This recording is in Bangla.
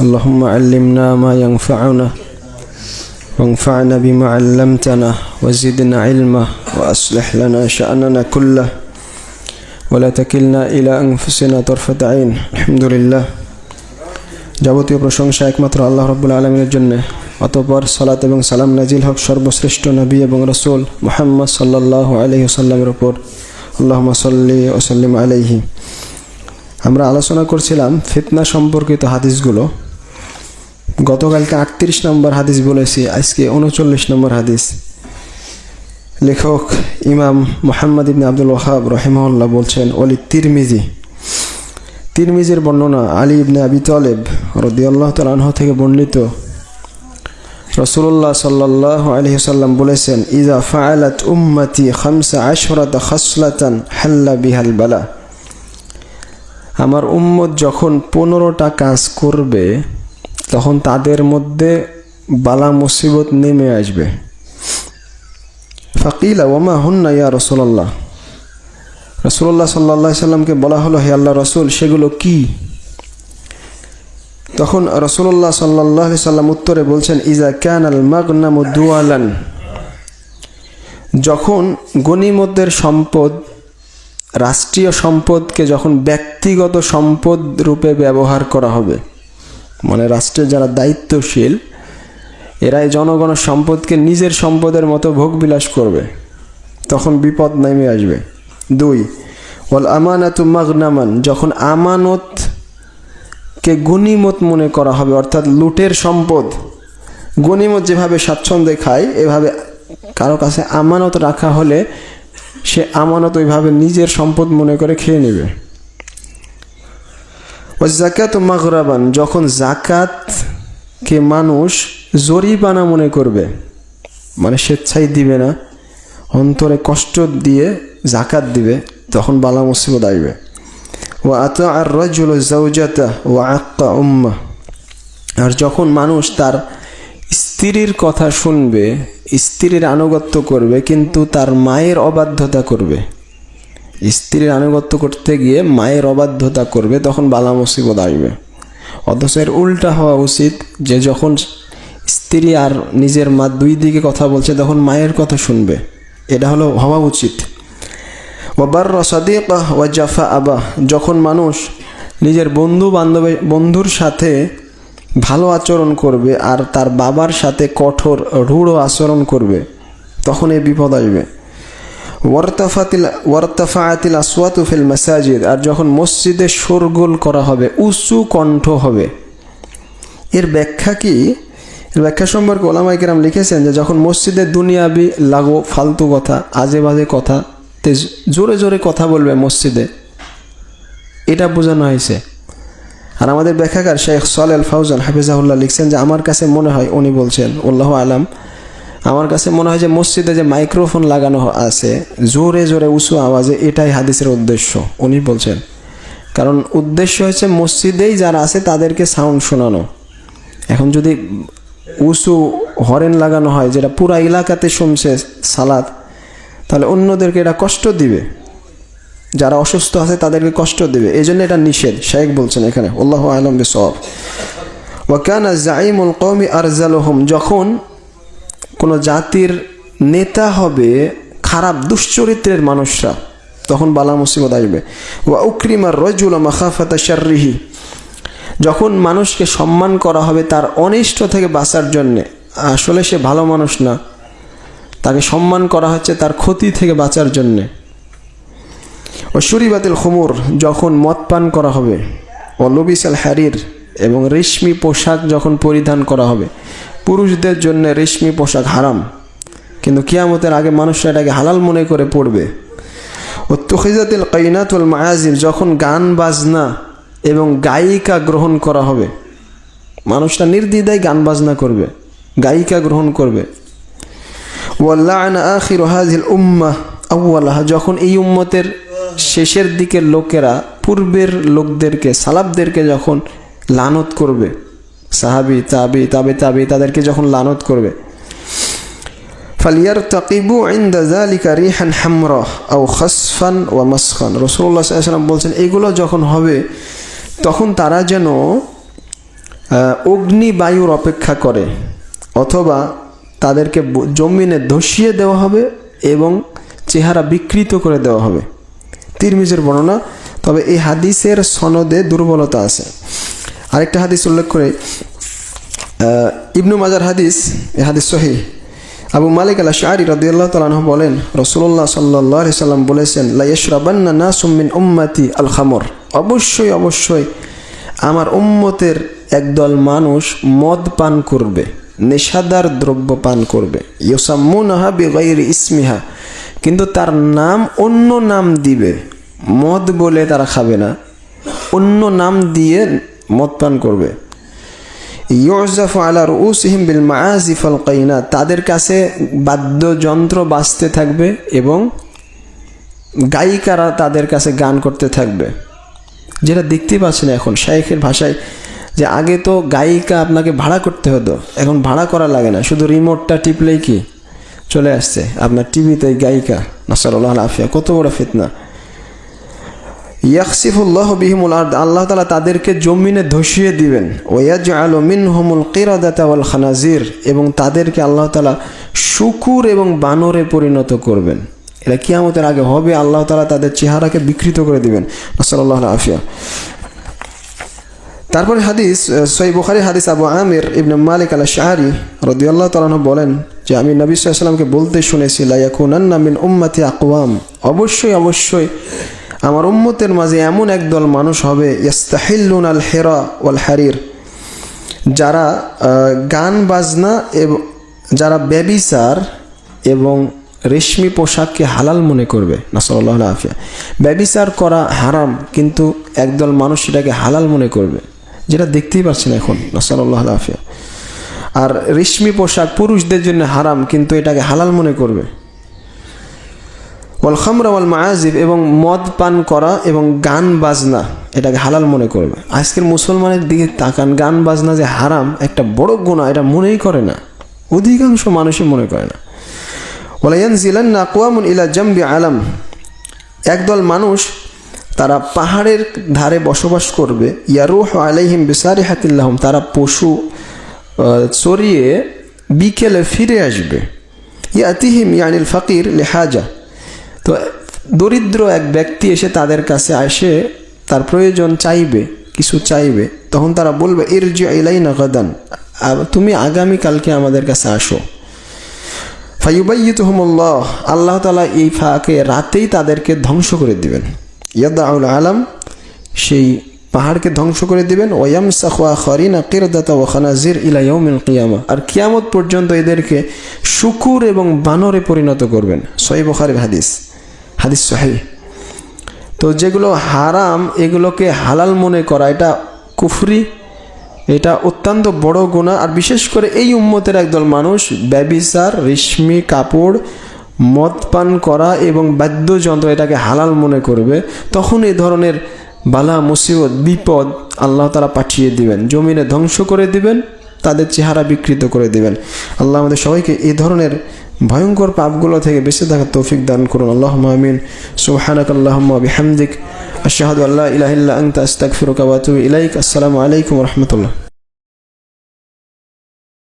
اللهم علمنا ما ينفعنا وانفعنا بما علمتنا وزدنا علما وأصلح لنا شأننا كله ولا تكلنا إلى أنفسنا طرفة عين الحمد لله যাবতীয় প্রশংসা একমাত্র আল্লাহ রব্বুল আলমিনের জন্য অতপর সালাত এবং সালাম নাজিল হক সর্বশ্রেষ্ঠ নবী এবং রসুল মোহাম্মদ সাল্লাহ আলহি সাল্লামের ওপর আল্লাহ সাল্লি ওসাল্লিম আলহি আমরা আলোচনা করছিলাম ফিতনা সম্পর্কিত হাদিসগুলো গতকালকে আটত্রিশ নম্বর হাদিস বলেছি, আজকে উনচল্লিশ নম্বর হাদিস। লেখক ইমাম মোহাম্মদ ইবনে আব্দুল ওহাব রহেমউল্লাহ বলছেন অলি তিরমিজি। তিরমিজির বর্ণনা আলী ইবনে আবি তলেব রদিয়াল্লাহ তালাহ থেকে বর্ণিত। রসুল্লাহ সাল্লাহ আলহি সাল্লাম বলেছেন ইজা ফায়ালাত উম্মতি খামসা আশরাত খাসলাতান হাল্লা বিহাল বালা। আমার উম্মত যখন পনেরোটা কাজ করবে তখন তাদের মধ্যে বালা মুসিবত নেমে আসবে। ফাকিলা ওমা হুন্না ইয়া রসুল্লাহ রসুল্লাহ সাল্লাহ সাল্লামকে বলা হলো, হে আল্লাহ রসুল, সেগুলো কি? তখন রসুল্লাহ সাল্লাহ সাল্লাম উত্তরে বলছেন ইজা ক্যান আল মাগনাম দুয়ালান। যখন গণিমতের সম্পদ, রাষ্ট্রীয় সম্পদকে যখন ব্যক্তিগত সম্পদ রূপে ব্যবহার করা হবে মানে রাষ্ট্রের যারা দায়িত্বশীল, এরাই জনগণের সম্পদকে নিজের সম্পদের মতো ভোগবিলাস করবে। তখন বিপদ নেমে আসবে। দুই, ওয়াল আমানাতু মাগনামান, যখন আমানতকে গনিমত মনে করা হবে, অর্থাৎ লুটের সম্পদ গনিমত যেভাবে স্বাচ্ছন্দ্যে খায়, এভাবে কারও কাছে আমানত রাখা হলে সে আমানত ওইভাবে নিজের সম্পদ মনে করে খেয়ে নেবে। ও জাকাত মাগরাবান। যখন জাকাতকে মানুষ জরিপানা মনে করবে মানে স্বেচ্ছাই দিবে না, অন্তরে কষ্ট দিয়ে জাকাত দিবে, তখন বালা মুসিবত আসবে। ও আত আর রজুল জৌজাতা ও আক্কা উম্মা। আর যখন মানুষ তার স্ত্রীর কথা শুনবে, স্ত্রীর আনুগত্য করবে, কিন্তু তার মায়ের অবাধ্যতা করবে। স্ত্রীর আনুগত্য করতে গিয়ে মায়ের অবাধ্যতা করবে, তখন বালা মুসিবত আসবে। অথচ এর উল্টা হওয়া উচিত যে যখন স্ত্রী আর নিজের মা দুই দিকে কথা বলছে, তখন মায়ের কথা শুনবে। এটা হলো হওয়া উচিত। ওবার রসাদিকা ওয়া জাফা আবা, যখন মানুষ নিজের বন্ধু বান্ধবের বন্ধুর সাথে ভালো আচরণ করবে আর তার বাবার সাথে কঠোর, রূঢ় আচরণ করবে, তখন এই বিপদ আসবে। মাসাজিদ। আর যখন মসজিদে শোরগোল করা হবে, উঁচু কণ্ঠ হবে। এর ব্যাখ্যা কি? এর ব্যাখ্যা সম্পর্কে ওলামাই কেরাম লিখেছেন যে, যখন মসজিদে দুনিয়াবি লাগো, ফালতু কথা আজে বাজে কথা, তে জোরে জোরে কথা বলবে মসজিদে, এটা বোঝানো হয়েছে। আর আমাদের ব্যাখ্যাকার শেখ সলেল ফাউজান হাফিজাহুল্লাহ লিখছেন যে, আমার কাছে মনে হয়, উনি বলছেন উল্লাহ আলাম আমার কাছে মনে হয় যে মসজিদে যে মাইক্রোফোন লাগানো আছে, জোরে জোরে উঁচু আওয়াজে এটাই হাদিসের উদ্দেশ্য, উনি বলছেন। কারণ উদ্দেশ্য হচ্ছে মসজিদেই যারা আছে তাদেরকে সাউন্ড শোনানো। এখন যদি উঁচু হরেন লাগানো হয়, যেটা পুরা এলাকাতে শুনছে সালাদ তাহলে অন্যদেরকে এটা কষ্ট দিবে। যারা অসুস্থ আছে তাদেরকে কষ্ট দেবে। এই জন্য এটা নিষেধ শেখ বলছেন এখানে, আল্লাহ আলম সব ওয়াকানা জাইমুল কৌমি আরজালহম, যখন কোনো জাতির নেতা হবে খারাপ, দুশ্চরিত্রের মানুষরা, তখন বালা মুসিবত আসবে। ওয়া উক্রিমার রজুল মাখাফাতা শারিহি যখন মানুষকে সম্মান করা হবে তার অনিষ্ট থেকে বাঁচার জন্যে। আসলে সে ভালো মানুষ না, তাকে সম্মান করা হচ্ছে তার ক্ষতি থেকে বাঁচার জন্যে। ও সুরিবাতিল খুমুর, যখন মদ পান করা হবে, ও লবিসাল হ্যারির এবং রেশমি পোশাক যখন পরিধান করা হবে, পুরুষদের জন্য রেশমি পোশাক হারাম। কিন্তু কিয়ামতের আগে মানুষরা এটাকে হালাল মনে করে পড়বে ও তুখিজাতিল কাইনাতুল মায়াজির যখন গান, বাজনা এবং গায়িকা গ্রহণ করা হবে, মানুষরা নির্দ্বিধায় গান, বাজনা করবে, গায়িকা গ্রহণ করবে। উম্মা যখন এই উম্মতের শেষের দিকের লোকেরা, পূর্বের লোকদেরকে সালাবদেরকে যখন লানত করবে। সাহাবি তাবি তাবে তাবি তাদেরকে যখন লানত করবে। ফালিয়ার তাকিবু ইন্দা জালিকা রিহান হামরা আও খাসফান ওয়া মাসখান। রসুল্লাহ বলছেন এগুলো যখন হবে তখন তারা যেন আহ, অগ্নি বায়ুর অপেক্ষা করে অথবা তাদেরকে জমিনে ধসিয়ে দেওয়া হবে এবং চেহারা বিকৃত করে দেওয়া হবে। তিরমিজের বর্ণনা তবে এই হাদিসের সনদে দুর্বলতা আছে। আরেকটা হাদিস উল্লেখ করে ইবনু মাজার হাদিস, এ হাদিস সহি আবু মালিক আল শাহরি রদিয়াল্লাহ তালাহ বলেন রসুল্লাহ সাল্লাহ সাল্লাম বলেছেন লাইয়শরাবান্না না সুমিন উম্মাতি আল খামর অবশ্যই অবশ্যই আমার উম্মতের একদল মানুষ মদ পান করবে, নেশাদার দ্রব্য পান করবে। ইউসাম্মুনাহা বেগাইর ইসমিহা। কিন্তু তার নাম অন্য নাম দিবে। মদ বলে তারা খাবে না। অন্য নাম দিয়ে মদ পান করবে। ইউজাফ আলা রুসিহিম বিল মাআজিফ আল কাইনা তাদের কাছে বাদ্যযন্ত্র বাজতে থাকবে এবং গায়িকারা তাদের কাছে গান করতে থাকবে। যেটা দেখতেই পাচ্ছেন এখন শাইখের ভাষায় যে আগে তো গায়িকা আপনাকে ভাড়া করতে হতো, এখন ভাড়া করা লাগে না। শুধু রিমোটটা টিপলেই কি? চলে আসছে। আপনার টিভিতে গায়িকা, নাসারুল্লাহ আফিয়া, কত বড় ফিতনা। ইয়াকসিফুল্লাহ বিহিমুল আর্দ, আল্লাহ তালা তাদেরকে জমিনে ধসিয়ে দিবেন। ওয়াজ আলো মিন হোমুল কিরাদাতা ওয়াল খানাজির, এবং তাদেরকে আল্লাহ তালা শুকুর এবং বানরে পরিণত করবেন। এটা কিয়ামতের আগে হবে, আল্লাহ তালা তাদের চেহারাকে বিকৃত করে দিবেন। নাসাল্লাহ আফিয়া। তারপরে হাদিস সই বুখারি, হাদিস আবু আমির ইবনে মালিক আল শাহরি রদিয়াল্লাহ তালাহ বলেন যে, আমি নবী সাল্লামকে বলতে শুনেছি লাইয়াকুনান্না মিন উম্মাতি আকওয়াম। অবশ্যই অবশ্যই আমার উম্মতের মাঝে এমন একদল মানুষ হবে ইয়াস্তাহিল্লুন আল হেরা ওয়াল হারির। যারা গান বাজনা এবং, যারা ব্যবিচার এবং রেশমি পোশাককে হালাল মনে করবে নাসল্লাহ আফিয়া ব্যবিচার করা হারাম, কিন্তু একদল মানুষ সেটাকে হালাল মনে করবে, যেটা দেখতেই পাচ্ছেন এখন নাসল্লাহ আফিয়া আর রেশমি পোশাক পুরুষদের জন্য হারাম, কিন্তু এটাকে হালাল মনে করবে। ওয়াল খামরা ওয়াল মায়াজিব এবং মদ পান করা এবং গান বাজনা, এটাকে হালাল মনে করবে। আজকের মুসলমানের দিকে তাকান, গান বাজনা যে হারাম, একটা বড় গুণা এটা মনেই করে না। অধিকাংশ মানুষই মনে করে না। ওলাইয়ান জিলান না কোয়ামুন ইলা জাম্বি আলাম, একদল মানুষ তারা পাহাড়ের ধারে বসবাস করবে, ইয়ারুহ আলাইহিম বিসারি হাতিল্লাহম তারা পশু চড়িয়ে বিকেলে ফিরে আসবে। ইয়াতিহিম ইয়ানিল ফকির লেহাজা তো দরিদ্র এক ব্যক্তি এসে তাদের কাছে আসে, তার প্রয়োজন চাইবে, কিছু চাইবে। তখন তারা বলবে এর যে এলাই না গদান তুমি আগামীকালকে আমাদের কাছে আসো। ফাইবাইতুহমুল্লাহ আল্লাহ তালা এই ফাঁকে রাতেই তাদেরকে ধ্বংস করে দিবেন। ইয়াদাউল আলাম, সেই পাহাড়কে ধ্বংস করে দিবেন। ওয়াম সাখওয়া খরিনা কিরদাতা ও খানাজির ইলা কিয়ামা। আর কিয়ামত পর্যন্ত এদেরকে শুকুর এবং বানরে পরিণত করবেন। সহি বখারের হাদিস। হাদিস সহি তো যেগুলো হারাম, এগুলোকে হালাল মনে করা, এটা কুফরি, এটা অত্যন্ত বড় গুণা আর বিশেষ করে এই উম্মতের একদল মানুষ, ব্যবিচার, রেশমি, কাপড়, মদ পান করা এবং বাদ্যযন্ত্র এটাকে হালাল মনে করবে, তখন এই ধরনের বালা, মুসিবত, বিপদ আল্লাহ তারা পাঠিয়ে দিবেন। জমিনে ধ্বংস করে দিবেন, তাদের চেহারা বিকৃত করে দিবেন। আল্লাহ আমাদের সবাইকে এই ধরনের ভয়ঙ্কর পাপগুলো থেকে বেঁচে থাকার তৌফিক দান করুন। আল্লাহ আমিন। সুবহানাক আল্লাহুম্মা বিহামদিক। আশাহাদ আল্লাহ ইলাহিল্লা আংতা আস্তাক আতুবু ইলাইক। আসসালামু আলাইকুম রাহমাতুল্লাহ।